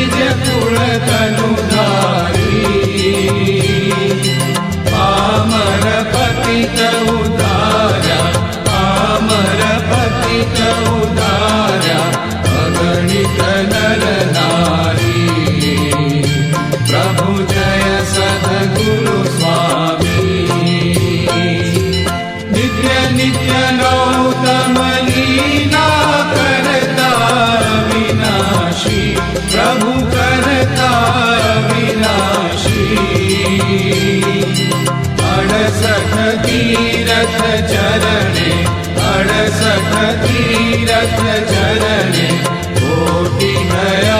ु पम पति सखती रथ जनने कोटि नया